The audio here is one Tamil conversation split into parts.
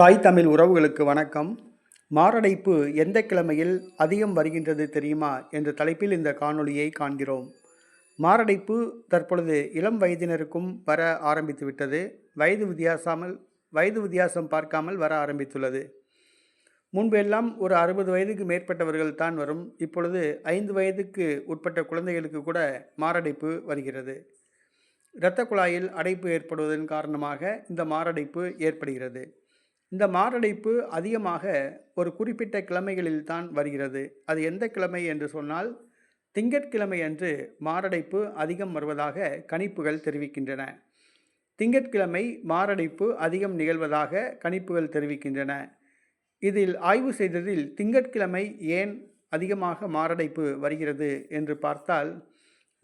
தாய் தமிழ் உறவுகளுக்கு வணக்கம். மாரடைப்பு எந்த கிழமையில் அதிகம் வருகின்றது தெரியுமா என்ற தலைப்பில் இந்த காணொளியை காண்கிறோம். மாரடைப்பு தற்பொழுது இளம் வயதினருக்கும் வர ஆரம்பித்துவிட்டது வயது வித்தியாசாமல் வயது வித்தியாசம் பார்க்காமல் வர ஆரம்பித்துள்ளது. முன்பெல்லாம் ஒரு அறுபது வயதுக்கு மேற்பட்டவர்கள் தான் வரும். இப்பொழுது ஐந்து வயதுக்கு உட்பட்ட குழந்தைகளுக்கு கூட மாரடைப்பு வருகிறது. இரத்த குழாயில் அடைப்பு ஏற்படுவதன் காரணமாக இந்த மாரடைப்பு ஏற்படுகிறது. இந்த மாரடைப்பு அதிகமாக ஒரு குறிப்பிட்ட கிழமைகளில் தான் வருகிறது. அது எந்த கிழமை என்று சொன்னால் திங்கட்கிழமை அன்று மாரடைப்பு அதிகம் வருவதாக கணிப்புகள் தெரிவிக்கின்றன. திங்கட்கிழமை மாரடைப்பு அதிகம் நிகழ்வதாக கணிப்புகள் தெரிவிக்கின்றன. இதில் ஆய்வு செய்ததில் திங்கட்கிழமை ஏன் அதிகமாக மாரடைப்பு வருகிறது என்று பார்த்தால்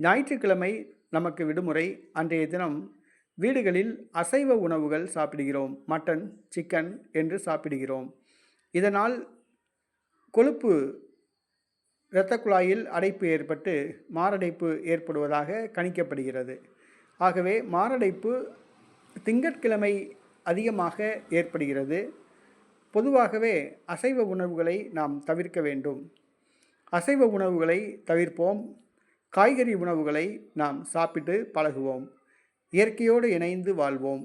ஞாயிற்றுக்கிழமை நமக்கு விடுமுறை அன்றைய தினம் வீடுகளில் அசைவ உணவுகள் சாப்பிடுகிறோம். மட்டன் சிக்கன் என்று சாப்பிடுகிறோம். இதனால் கொழுப்பு இரத்த குழாயில் அடைப்பு ஏற்பட்டு மாரடைப்பு ஏற்படுவதாக கணிக்கப்படுகிறது. ஆகவே மாரடைப்பு திங்கட்கிழமை அதிகமாக ஏற்படுகிறது. பொதுவாகவே அசைவ உணவுகளை நாம் தவிர்க்க வேண்டும். அசைவ உணவுகளை தவிர்ப்போம். காய்கறி உணவுகளை நாம் சாப்பிட்டு பழகுவோம். இயற்கையோடு இணைந்து வாழ்வோம்.